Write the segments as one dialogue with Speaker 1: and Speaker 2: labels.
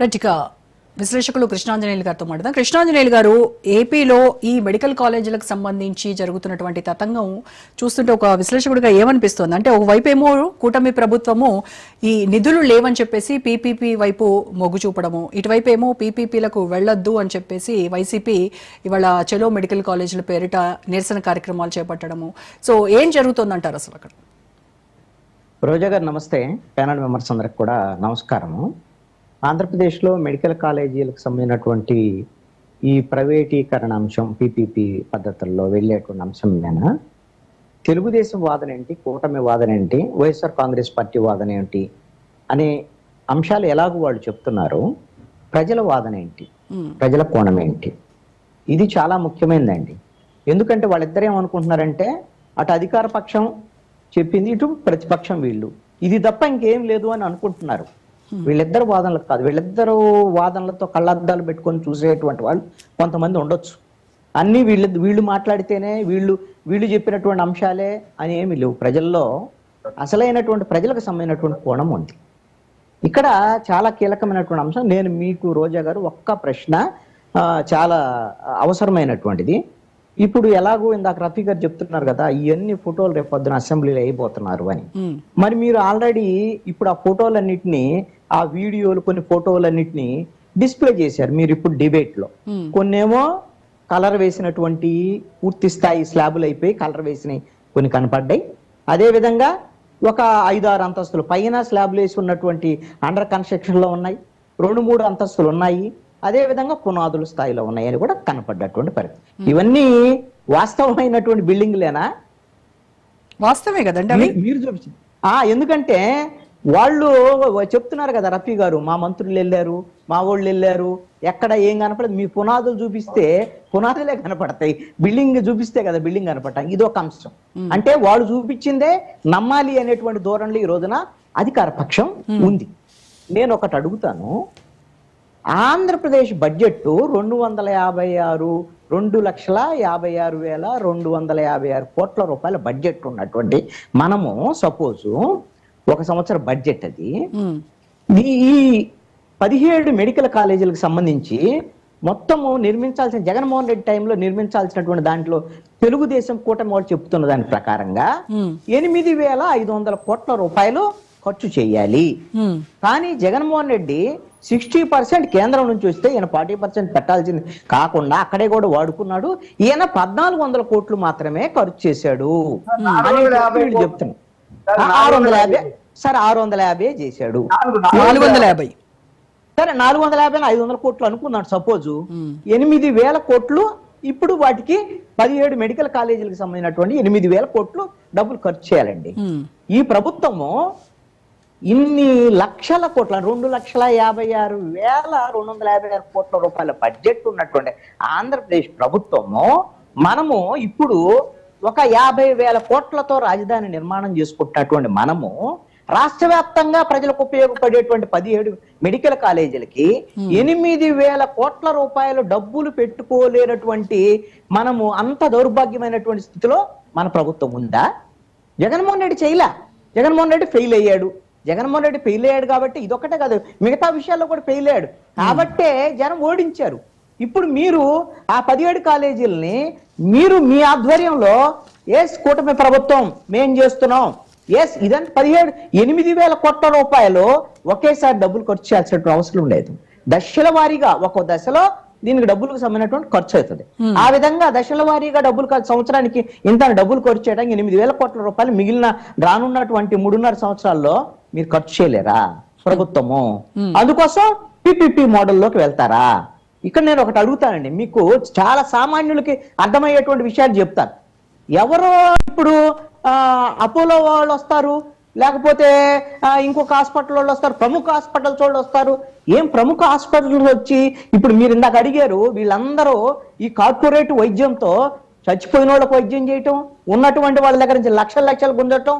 Speaker 1: రచిక విశ్లేషకులు కృష్ణాంజనేయులు గారితో మాట్లాడదాం. కృష్ణాంజనేయులు గారు ఏపీలో ఈ మెడికల్ కాలేజీలకు సంబంధించి జరుగుతున్నటువంటి తతంగం చూస్తుంటే ఒక విశ్లేషకుడిగా ఏమనిపిస్తోంది? అంటే ఒకవైపు ఏమో కూటమి ప్రభుత్వము ఈ నిధులు లేవని చెప్పేసి పీపీపీ వైపు మొగ్గు చూపడము ఇటువైపు ఏమో పీపీపీలకు వెళ్ళొద్దు అని చెప్పేసి వైసీపీ ఇవాళ చెలో మెడికల్ కాలేజీల పేరిట నిరసన కార్యక్రమాలు చేపట్టడము. సో ఏం జరుగుతోందంటారు అసలు అక్కడ?
Speaker 2: రోజా గారు నమస్తే. ప్యానల్ మెంబర్స్ అందరికి కూడా నమస్కారము. ఆంధ్రప్రదేశ్లో మెడికల్ కాలేజీలకు సంబంధించినటువంటి ఈ ప్రైవేటీకరణ అంశం పీపీపీ పద్ధతుల్లో వెళ్ళేటువంటి అంశం మీద తెలుగుదేశం వాదన ఏంటి? కూటమి వాదన ఏంటి? వైఎస్ఆర్ కాంగ్రెస్ పార్టీ వాదన ఏంటి? అనే అంశాలు ఎలాగో వాళ్ళు చెప్తున్నారు. ప్రజల వాదన ఏంటి? ప్రజల కోణం ఏంటి? ఇది చాలా ముఖ్యమైనదండి. ఎందుకంటే వాళ్ళిద్దరు ఏమనుకుంటున్నారంటే అటు అధికార పక్షం చెప్పింది ఇటు ప్రతిపక్షం వీళ్ళు. ఇది తప్ప ఇంకేం లేదు అని అనుకుంటున్నారు. Hmm. వీళ్ళిద్దరు వాదనలకు కాదు. వీళ్ళిద్దరు వాదనలతో కళ్ళద్దాలు పెట్టుకొని చూసేటువంటి వాళ్ళు కొంతమంది ఉండొచ్చు. అన్ని వీళ్ళు వీళ్ళు మాట్లాడితేనే వీళ్ళు వీళ్ళు చెప్పినటువంటి అంశాలే అని ఏమి లేవు. ప్రజల్లో అసలైనటువంటి ప్రజలకు సంబంధించినటువంటి కోణం ఉంది. ఇక్కడ చాలా కీలకమైనటువంటి అంశం నేను మీకు రోజా గారు ఒక్క ప్రశ్న చాలా అవసరమైనటువంటిది. ఇప్పుడు ఎలాగో ఇందాక రఫీ గారు చెప్తున్నారు కదా ఇవన్నీ ఫోటోలు రేపు పొద్దున అసెంబ్లీలో అయిపోతున్నారు అని. మరి మీరు ఆల్రెడీ ఇప్పుడు ఆ ఫోటోలన్నిటిని ఆ వీడియోలు కొన్ని ఫోటోలన్నిటిని డిస్ప్లే చేశారు మీరు ఇప్పుడు
Speaker 1: డిబేట్లో
Speaker 2: కొన్నేమో కలర్ వేసినటువంటి పూర్తి స్థాయి స్లాబులు అయిపోయి కలర్ వేసినవి కొన్ని కనపడ్డాయి. అదే విధంగా ఒక ఐదు ఆరు అంతస్తులు పైన స్లాబ్లు వేసి ఉన్నటువంటి అండర్ కన్స్ట్రక్షన్లో ఉన్నాయి. రెండు మూడు అంతస్తులు ఉన్నాయి. అదే విధంగా పునాదుల స్థాయిలో ఉన్నాయని కూడా కనపడ్డటువంటి పరిస్థితి. ఇవన్నీ వాస్తవమైనటువంటి బిల్డింగ్లేనా?
Speaker 1: వాస్తవమే కదండి
Speaker 2: మీరు చూపించింది ఆ ఎందుకంటే వాళ్ళు చెప్తున్నారు కదా రఫీ గారు మా మంత్రులు వెళ్ళారు మా వాళ్ళు వెళ్ళారు ఎక్కడ ఏం కనపడదు. మీ పునాదులు చూపిస్తే పునాదులే కనపడతాయి. బిల్డింగ్ చూపిస్తే కదా బిల్డింగ్ కనపడతాయి ఇది ఒక అంశం. అంటే వాళ్ళు చూపించిందే నమ్మాలి అనేటువంటి ధోరణిలో ఈ రోజున అధికార పక్షం ఉంది. నేను ఒకటి అడుగుతాను. ఆంధ్రప్రదేశ్ బడ్జెట్ రెండు వందల యాభై ఆరు రెండు లక్షల యాభై ఆరు వేల రెండు వందల యాభై ఆరు కోట్ల రూపాయల బడ్జెట్ ఉన్నటువంటి మనము సపోజ్ ఒక సంవత్సర బడ్జెట్ అది. ఈ పదిహేడు మెడికల్ కాలేజీలకు సంబంధించి మొత్తము నిర్మించాల్సిన జగన్మోహన్ రెడ్డి టైంలో నిర్మించాల్సినటువంటి దాంట్లో తెలుగుదేశం కూటమి వాళ్ళు చెప్తున్న దాని ప్రకారంగా ఎనిమిది వేల ఐదు వందల కోట్ల రూపాయలు ఖర్చు చేయాలి. కానీ జగన్మోహన్ రెడ్డి సిక్స్టీ పర్సెంట్ కేంద్రం నుంచి వస్తే ఈయన ఫార్టీ పర్సెంట్ పెట్టాల్సింది. కాకుండా అక్కడే కూడా వాడుకున్నాడు. ఈయన పద్నాలుగు వందల కోట్లు మాత్రమే ఖర్చు చేశాడు. ఆ, ఆరు వందల యాభై. సరే ఆరు వందల యాభై చేశాడు.
Speaker 1: నాలుగు వందల యాభై.
Speaker 2: సరే నాలుగు వందల యాభై ఐదు వందల కోట్లు అనుకున్నాడు సపోజ్. ఎనిమిది వేల కోట్లు ఇప్పుడు వాటికి పదిహేడు మెడికల్ కాలేజీలకు సంబంధించినటువంటి ఎనిమిది వేల కోట్లు డబ్బులు ఖర్చు చేయాలండి. ఈ ప్రభుత్వము ఇన్ని లక్షల కోట్ల రెండు లక్షల యాభై ఆరు వేల రెండు వందల యాభై ఆరు కోట్ల రూపాయల బడ్జెట్ ఉన్నటువంటి ఆంధ్రప్రదేశ్ ప్రభుత్వము మనము ఇప్పుడు ఒక యాభై వేల కోట్లతో రాజధాని నిర్మాణం చేసుకుంటున్నటువంటి మనము రాష్ట్ర వ్యాప్తంగా ప్రజలకు ఉపయోగపడేటువంటి పదిహేడు మెడికల్ కాలేజీలకి ఎనిమిది వేల కోట్ల రూపాయలు డబ్బులు పెట్టుకోలేనటువంటి మనము అంత దౌర్భాగ్యమైనటువంటి స్థితిలో మన ప్రభుత్వం ఉందా? జగన్మోహన్ రెడ్డి చేయలే? జగన్మోహన్ రెడ్డి ఫెయిల్ అయ్యాడు. జగన్మోహన్ రెడ్డి ఫెయిల్ అయ్యాడు కాబట్టి ఇదొక్కటే కాదు మిగతా విషయాల్లో కూడా ఫెయిల్ అయ్యాడు. కాబట్టే జనం ఓడించారు. ఇప్పుడు మీరు ఆ పదిహేడు కాలేజీలని మీరు మీ ఆధ్వర్యంలో ఎస్ కూటమి ప్రభుత్వం మేం చేస్తున్నాం. ఎస్ ఇదంతా పదిహేడు ఎనిమిది వేల కోట్ల రూపాయలు ఒకేసారి డబ్బులు ఖర్చు చేయాల్సిన అవసరం లేదు. దశల వారీగా ఒక దశలో దీనికి డబ్బులకు సంబంధించినటువంటి ఖర్చు అవుతుంది. ఆ విధంగా దశల వారీగా డబ్బులు సంవత్సరానికి ఇంత డబ్బులు ఖర్చు చేయడానికి ఎనిమిది వేల కోట్ల రూపాయలు మిగిలిన రానున్నటువంటి మూడున్నర సంవత్సరాల్లో మీరు ఖర్చు చేయలేరా? ప్రభుత్వము. అందుకోసం పిపిపి మోడల్లోకి వెళ్తారా? ఇక్కడ నేను ఒకటి అడుగుతానండి. మీకు చాలా సామాన్యులకి అర్థమయ్యేటువంటి విషయాలు చెప్తాను. ఎవరో ఇప్పుడు అపోలో వాళ్ళు వస్తారు లేకపోతే ఇంకొక హాస్పిటల్ వాళ్ళు వస్తారు ప్రముఖ హాస్పిటల్స్ వాళ్ళు వస్తారు. ఏం ప్రముఖ హాస్పిటల్ వచ్చి ఇప్పుడు మీరు ఇందాక అడిగారు వీళ్ళందరూ ఈ కార్పొరేట్ వైద్యంతో చచ్చిపోయిన వాళ్ళకి వైద్యం చేయటం ఉన్నటువంటి వాళ్ళ దగ్గర నుంచి లక్షల లక్షలు గుంజటం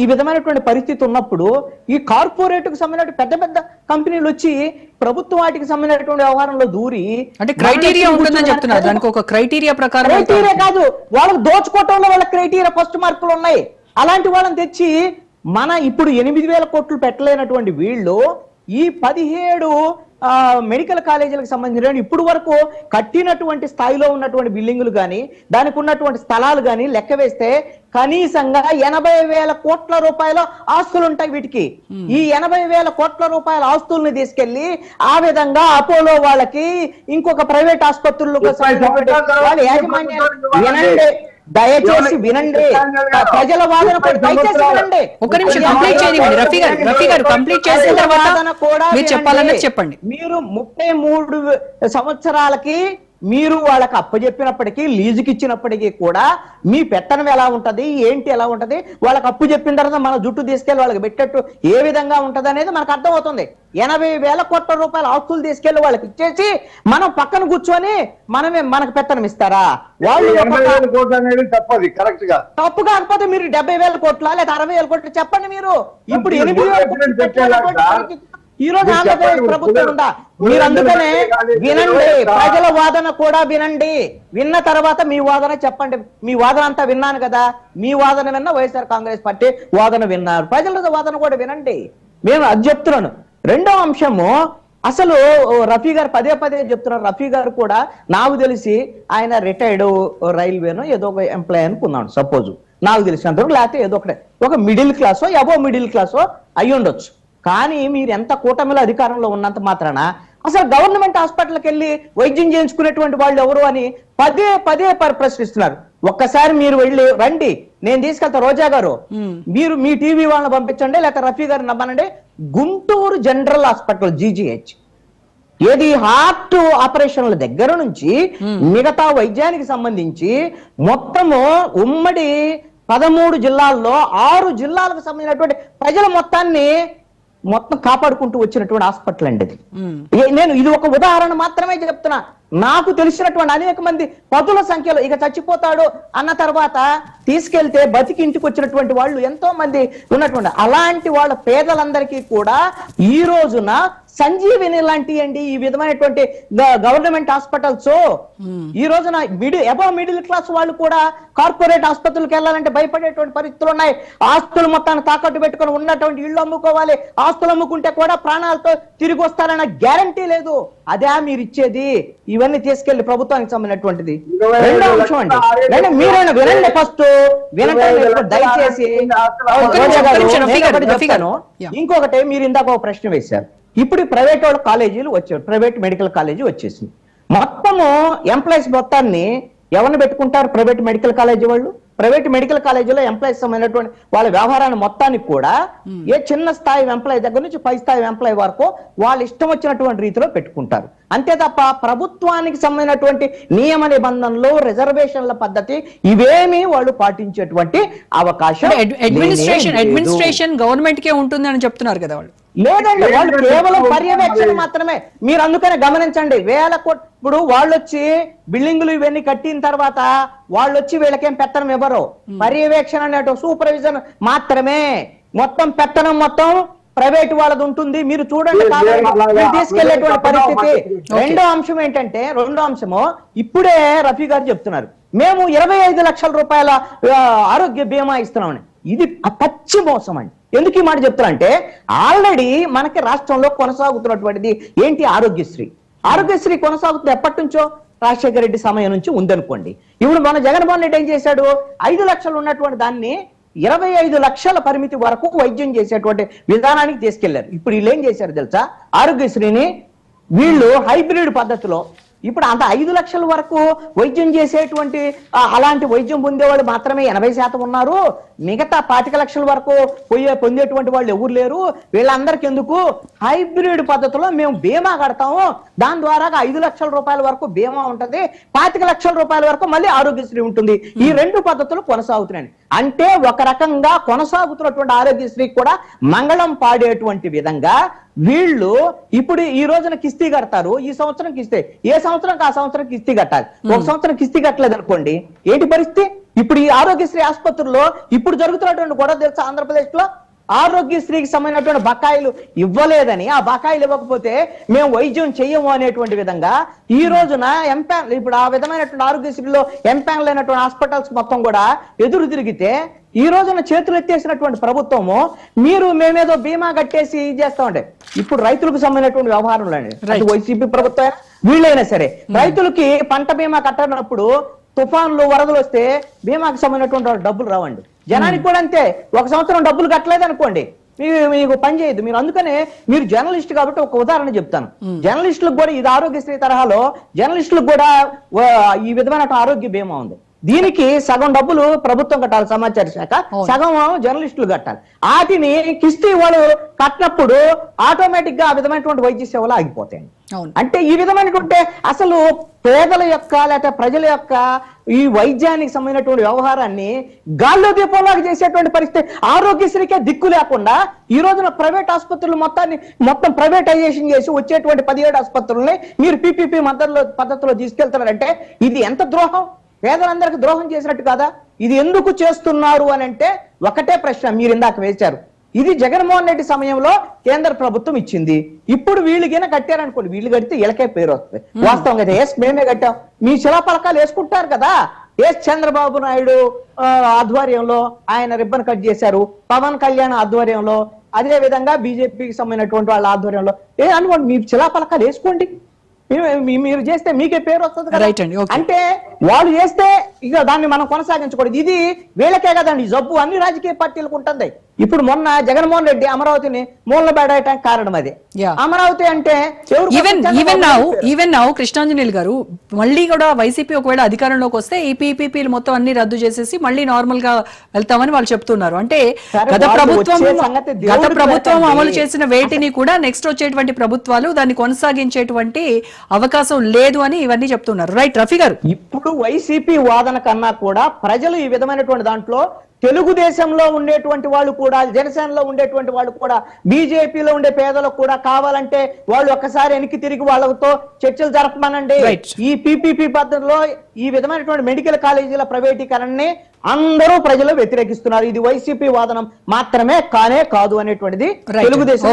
Speaker 2: ఈ విధమైనటువంటి పరిస్థితి ఉన్నప్పుడు ఈ కార్పొరేట్కు సంబంధించిన పెద్ద పెద్ద కంపెనీలు వచ్చి ప్రభుత్వ వాటికి సంబంధించినటువంటి వ్యవహారంలో దూరి
Speaker 1: అంటే క్రైటీరియా ఉంటుందని చెప్తున్నారు. దానికి ఒక క్రైటీరియా ప్రకారం
Speaker 2: క్రైటీరియా కాదు వాళ్ళకి దోచుకోవటంలో వాళ్ళ క్రైటీరియా ఫస్ట్ మార్కులు ఉన్నాయి. అలాంటి వాళ్ళని తెచ్చి మన ఇప్పుడు ఎనిమిది వేల కోట్లు పెట్టలేనటువంటి వీళ్ళు ఈ పదిహేడు మెడికల్ కాలేజీలకు సంబంధించిన ఇప్పుడు వరకు కట్టినటువంటి స్థాయిలో ఉన్నటువంటి బిల్డింగులు కానీ దానికి ఉన్నటువంటి స్థలాలు కానీ లెక్క వేస్తే కనీసంగా ఎనభై వేల కోట్ల రూపాయల ఆస్తులు ఉంటాయి వీటికి. ఈ ఎనభై వేల కోట్ల రూపాయల ఆస్తుల్ని తీసుకెళ్ళి ఆ విధంగా అపోలో వాళ్ళకి ఇంకొక ప్రైవేట్ ఆసుపత్రులకు దయచేసి వినండి. ప్రజల వాదన కూడా దయచేసి వినండి.
Speaker 1: ఒక్క నిమిషం కంప్లీట్ చేయనివ్వండి రఫీ గారు రఫీ గారు కంప్లీట్ చేసిన తర్వాత
Speaker 2: వాదన కూడా
Speaker 1: మీరు. చెప్పాలన్నది చెప్పండి.
Speaker 2: మీరు ముప్పై మూడు సంవత్సరాలకి మీరు వాళ్ళకి అప్పచెప్పినప్పటికీ లీజుకి ఇచ్చినప్పటికీ కూడా మీ పెత్తనం ఎలా ఉంటది? ఏంటి ఎలా ఉంటది? వాళ్ళకి అప్పు చెప్పిన తర్వాత మన జుట్టు తీసుకెళ్ళి వాళ్ళకి పెట్టేట్టు ఏ విధంగా ఉంటది అనేది మనకు అర్థమవుతుంది. ఎనభై వేల కోట్ల రూపాయల ఆస్తులు తీసుకెళ్ళి వాళ్ళకి ఇచ్చేసి మనం పక్కన కూర్చొని మనమే మనకు పెత్తనం ఇస్తారా? వాళ్ళు తప్పు కాకపోతే మీరు డెబ్బై వేల కోట్ల లేదా అరవై వేల కోట్లు చెప్పండి మీరు. ఇప్పుడు ఎనిమిది వేల కోట్లు ఈ రోజు ఆంధ్రప్రదేశ్ ప్రభుత్వం ఉందా? మీరు అందుకనే
Speaker 3: కానీ
Speaker 2: వినండి. ప్రజల వాదన కూడా వినండి. విన్న తర్వాత మీ వాదన చెప్పండి. మీ వాదన అంతా విన్నాను కదా. మీ వాదన విన్న వైఎస్ఆర్ కాంగ్రెస్ పార్టీ వాదన విన్నారు. ప్రజల వాదన కూడా వినండి. మేము అది చెప్తున్నాను. రెండో అంశము అసలు రఫీ గారు పదే పదే చెప్తున్నారు. రఫీ గారు కూడా నాకు తెలిసి ఆయన రిటైర్డ్ రైల్వేనో ఏదో ఒక ఎంప్లాయ్ అనుకున్నాడు సపోజ్ నాకు తెలిసినంతవరకు లేకపోతే ఏదో ఒకటే. ఒక మిడిల్ క్లాసో ఎబో మిడిల్ క్లాసో అయి ఉండొచ్చు కానీ మీరు ఎంత కూటమిలో అధికారంలో ఉన్నంత మాత్రాన అసలు గవర్నమెంట్ హాస్పిటల్కి వెళ్ళి వైద్యం చేయించుకునేటువంటి వాళ్ళు ఎవరు అని పదే పదే పరి- ప్రశ్నిస్తున్నారు ఒక్కసారి మీరు వెళ్ళి రండి. నేను తీసుకెళ్తా రోజా గారు. మీరు మీ టీవీ వాళ్ళని పంపించండి లేకపోతే రఫీ గారిని నమ్మనండి. Guntur general hospital G G H. ఏది హార్ట్ ఆపరేషన్ల దగ్గర నుంచి మిగతా వైద్యానికి సంబంధించి మొత్తము ఉమ్మడి పదమూడు జిల్లాల్లో ఆరు జిల్లాలకు సంబంధించినటువంటి ప్రజల మొత్తాన్ని మొత్తం కాపాడుకుంటూ వచ్చినటువంటి హాస్పిటల్ అండి ఏ- నేను ఇది ఒక ఉదాహరణ మాత్రమే చెప్తున్నా. నాకు తెలిసినటువంటి అనేక మంది పదుల సంఖ్యలో ఇక చచ్చిపోతాడు అన్న తర్వాత తీసుకెళ్తే బతికి ఇంటికి వచ్చినటువంటి వాళ్ళు ఎంతో మంది ఉన్నటువంటి అలాంటి వాళ్ళ పేదలందరికీ కూడా ఈ రోజున సంజీవిని లాంటి అండి ఈ విధమైనటువంటి గవర్నమెంట్ హాస్పిటల్స్. ఈ రోజున మిడిల్ అబౌ మిడిల్ క్లాస్ వాళ్ళు కూడా కార్పొరేట్ ఆసుపత్రులకు వెళ్ళాలంటే భయపడేటువంటి పరిస్థితులు ఉన్నాయి. ఆస్తులు మొత్తాన్ని తాకట్టు పెట్టుకొని ఉన్నటువంటి ఇళ్ళు అమ్ముకోవాలి. ఆస్తులు అమ్ముకుంటే కూడా ప్రాణాలతో తిరిగి వస్తారన్న గ్యారంటీ లేదు. అదే మీరు ఇచ్చేది. ఇవన్నీ తీసుకెళ్ళి ప్రభుత్వానికి సంబంధించినటువంటిది. రెండో అంశం అండి. రండి, మీరైనా వినండి ఫస్ట్. ఇప్పుడు దయచేసి. ఇంకొకటి మీరు ఇందాక ఒక ప్రశ్న వేశారు. ఇప్పుడు ప్రైవేట్ వాళ్ళ కాలేజీలు వచ్చారు ప్రైవేట్ మెడికల్ కాలేజీ వచ్చేసింది. మొత్తము ఎంప్లాయీస్ మొత్తాన్ని ఎవరిని పెట్టుకుంటారు ప్రైవేట్ మెడికల్ కాలేజీ వాళ్ళు? ప్రైవేట్ మెడికల్ కాలేజీలో ఎంప్లాయీస్ సంబంధించినటువంటి వాళ్ళ వ్యవహారాన్ని మొత్తాన్ని కూడా ఏ చిన్న స్థాయి ఎంప్లాయీ దగ్గర నుంచి పై స్థాయి ఎంప్లాయీ వరకు వాళ్ళు ఇష్టం వచ్చినటువంటి రీతిలో పెట్టుకుంటారు. అంతే తప్ప ప్రభుత్వానికి సంబంధించినటువంటి నియమ నిబంధనలు రిజర్వేషన్ల పద్ధతి ఇవేమీ వాళ్ళు పాటించేటువంటి అవకాశం
Speaker 1: అడ్మినిస్ట్రేషన్. అడ్మినిస్ట్రేషన్ గవర్నమెంట్ కే ఉంటుంది అని చెప్తున్నారు కదా వాళ్ళు.
Speaker 2: లేదండి వాళ్ళు కేవలం పర్యవేక్షణ మాత్రమే. మీరు అందుకనే గమనించండి వేల ఇప్పుడు వాళ్ళు వచ్చి బిల్డింగులు ఇవన్నీ కట్టిన తర్వాత వాళ్ళు వచ్చి వీళ్ళకేం పెత్తనం ఇవ్వరు. పర్యవేక్షణ అనే సూపర్విజన్ మాత్రమే. మొత్తం పెత్తనం మొత్తం ప్రైవేట్ వాళ్ళది ఉంటుంది. మీరు చూడండి
Speaker 3: తీసుకెళ్ళేటువంటి
Speaker 2: పరిస్థితి. రెండో అంశం ఏంటంటే రెండో అంశము. ఇప్పుడే రఫీ గారు చెప్తున్నారు. మేము ఇరవై ఐదు లక్షల రూపాయల ఆరోగ్య బీమా ఇస్తున్నామని ఇది పచ్చి మోసం అండి ఎందుకు ఈ మాట చెప్తున్నా అంటే ఆల్రెడీ మనకి రాష్ట్రంలో కొనసాగుతున్నటువంటిది ఏంటి ఆరోగ్యశ్రీ? ఆరోగ్యశ్రీ కొనసాగుతుంది ఎప్పటి నుంచో? రాజశేఖర రెడ్డి సమయం నుంచి ఉందనుకోండి. ఇప్పుడు మన జగన్మోహన్ రెడ్డి ఏం చేశాడు? ఐదు లక్షలు ఉన్నటువంటి దాన్ని ఇరవై ఐదు లక్షల పరిమితి వరకు వైద్యం చేసేటువంటి విధానానికి తీసుకెళ్ళారు. ఇప్పుడు వీళ్ళు ఏం చేశారు తెలుసా? ఆరోగ్యశ్రీని వీళ్ళు హైబ్రిడ్ పద్ధతిలో ఇప్పుడు అంత ఐదు లక్షల వరకు వైద్యం చేసేటువంటి అలాంటి వైద్యం పొందేవాళ్ళు మాత్రమే ఎనభై శాతం ఉన్నారు. మిగతా పాతిక లక్షల వరకు పోయే పొందేటువంటి వాళ్ళు ఎవరు లేరు. వీళ్ళందరికీ ఎందుకు? హైబ్రిడ్ పద్ధతిలో మేము బీమా కడతాము. దాని ద్వారా ఐదు లక్షల రూపాయల వరకు బీమా ఉంటది. పాతిక లక్షల రూపాయల వరకు మళ్ళీ ఆరోగ్యశ్రీ ఉంటుంది. ఈ రెండు పద్ధతులు కొనసాగుతున్నాయి అంటే ఒక రకంగా కొనసాగుతున్నటువంటి ఆరోగ్యశ్రీ కూడా మంగళం పాడేటువంటి విధంగా వీళ్ళు ఇప్పుడు ఈ రోజున కిస్తీ కడతారు ఈ సంవత్సరం కిస్తీ. ఏ సంవత్సరం ఆ సంవత్సరం కిస్తీ కట్టాలి? ఒక సంవత్సరం కిస్తీ కట్టలేదు అనుకోండి ఏంటి పరిస్థితి? ఇప్పుడు ఈ ఆరోగ్యశ్రీ ఆసుపత్రుల్లో ఇప్పుడు జరుగుతున్నటువంటి గొడవ తెలుసా ఆంధ్రప్రదేశ్లో ఆరోగ్యశ్రీకి సంబంధించినటువంటి బకాయిలు ఇవ్వలేదని ఆ బకాయిలు ఇవ్వకపోతే మేము వైద్యం చెయ్యము అనేటువంటి విధంగా ఈ రోజున ఎంపాన్ ఇప్పుడు ఆ విధమైనటువంటి ఆరోగ్యశ్రీలో ఎంపాన్ అయినటువంటి హాస్పిటల్స్ మొత్తం కూడా ఎదురు తిరిగితే ఈ రోజున చేతులు ఎత్తేసినటువంటి ప్రభుత్వము మీరు మేమేదో బీమా కట్టేసి ఇది చేస్తామంటే ఇప్పుడు రైతులకు సంబంధించినటువంటి వ్యవహారంలో అండి. వైసీపీ ప్రభుత్వం వీళ్ళైనా సరే. రైతులకి పంట బీమా కట్టనప్పుడు తుఫాన్లు వరదలు వస్తే బీమాకి సంబంధించినటువంటి డబ్బులు రావండి. జనానికి కూడా అంతే. ఒక సంవత్సరం డబ్బులు కట్టలేదు అనుకోండి. మీకు మీకు పని చేయదు మీరు అందుకనే మీరు జర్నలిస్ట్ కాబట్టి ఒక ఉదాహరణ చెప్తాను. జర్నలిస్టులకు కూడా ఇది ఆరోగ్యశ్రీ తరహాలో జర్నలిస్టులకు కూడా ఈ విధమైన ఆరోగ్య బీమా ఉంది. దీనికి సగం డబ్బులు ప్రభుత్వం కట్టాలి సమాచార శాఖ. సగం జర్నలిస్టులు కట్టాలి. వాటిని కిస్తీ వాళ్ళు కట్టినప్పుడు ఆటోమేటిక్గా ఆ విధమైనటువంటి వైద్య సేవలు ఆగిపోతాయి. అంటే ఈ విధమైనటువంటి అసలు పేదల యొక్క లేకపోతే ప్రజల యొక్క ఈ వైద్యానికి సంబంధించినటువంటి వ్యవహారాన్ని గాల్లో దీపంలాగా చేసేటువంటి పరిస్థితి ఆరోగ్యశ్రీకే దిక్కు లేకుండా ఈ రోజున ప్రైవేట్ ఆసుపత్రులు మొత్తాన్ని మొత్తం ప్రైవేటైజేషన్ చేసి వచ్చేటువంటి పదిహేడు ఆసుపత్రుల్ని మీరు పీపీపీ మద్దతులో పద్ధతిలో తీసుకెళ్తున్నారంటే ఇది ఎంత ద్రోహం? పేదలందరికీ ద్రోహం చేసినట్టు కాదా? ఇది ఎందుకు చేస్తున్నారు అని అంటే ఒకటే ప్రశ్న మీరు ఇందాక వేశారు. ఇది జగన్మోహన్ రెడ్డి సమయంలో కేంద్ర ప్రభుత్వం ఇచ్చింది. ఇప్పుడు వీళ్ళు గిన కట్టారనుకోండి వీళ్ళు కడితే ఇలకే పేరు వస్తుంది. వాస్తవంగా అయితే ఎస్ మేమే కట్టాం. మీ శిలాపలకాలు వేసుకుంటారు కదా. ఎస్ చంద్రబాబు నాయుడు ఆధ్వర్యంలో ఆయన రిబ్బన్ కట్ చేశారు. పవన్ కళ్యాణ్ ఆధ్వర్యంలో అదే విధంగా బీజేపీకి సంబంధించినటువంటి వాళ్ళ ఆధ్వర్యంలో. ఏ అనుకోండి మీ శిలాపలకాలు వేసుకోండి. మీరు చేస్తే మీకే పేరు వస్తుంది కదా.
Speaker 1: Right అండి.
Speaker 2: అంటే వాళ్ళు చేస్తే ఇక దాన్ని మనం కొనసాగించకూడదు ఇది వీళ్ళకే కదండి జబ్బు. అన్ని రాజకీయ పార్టీలకు ఉంటుంది. ఇప్పుడు మొన్న జగన్మోహన్ రెడ్డి అమరావతిని మూలన పెట్టడానికి కారణం అది. అమరావతి అంటే
Speaker 1: even even now. Even now Krishnanjaneyulu గారు మళ్ళీ కూడా వైసీపీ ఒకవేళ అధికారంలోకి వస్తే ఈ పీపీపీలు మొత్తం అన్ని రద్దు చేసేసి మళ్ళీ నార్మల్గా వెళ్తామని వాళ్ళు చెప్తున్నారు అంటే గత ప్రభుత్వం గత ప్రభుత్వం. అమలు చేసిన వేటిని కూడా నెక్స్ట్ వచ్చేటువంటి ప్రభుత్వాలు దాన్ని కొనసాగించేటువంటి అవకాశం లేదు అని ఇవన్నీ చెప్తున్నారు రైట్ రఫీ గారు
Speaker 2: ఇప్పుడు వైసీపీ వాదన కన్నా కూడా ప్రజలు ఈ విధమైనటువంటి దాంట్లో తెలుగుదేశంలో ఉండేటువంటి వాళ్ళు కూడా జనసేనలో ఉండేటువంటి వాళ్ళు కూడా బీజేపీలో ఉండే పేదలకు కూడా కావాలంటే వాళ్ళు ఒక్కసారి వెనక్కి తిరిగి వాళ్ళతో చర్చలు జరపమనండి. ఈ పీపీపీ పద్ధతిలో ఈ విధమైనటువంటి మెడికల్ కాలేజీల ప్రైవేటీకరణని అందరూ ప్రజలు వ్యతిరేకిస్తున్నారు ఇది వైసీపీ వాదనం మాత్రమే కానే కాదు అనేటువంటిది. తెలుగుదేశం.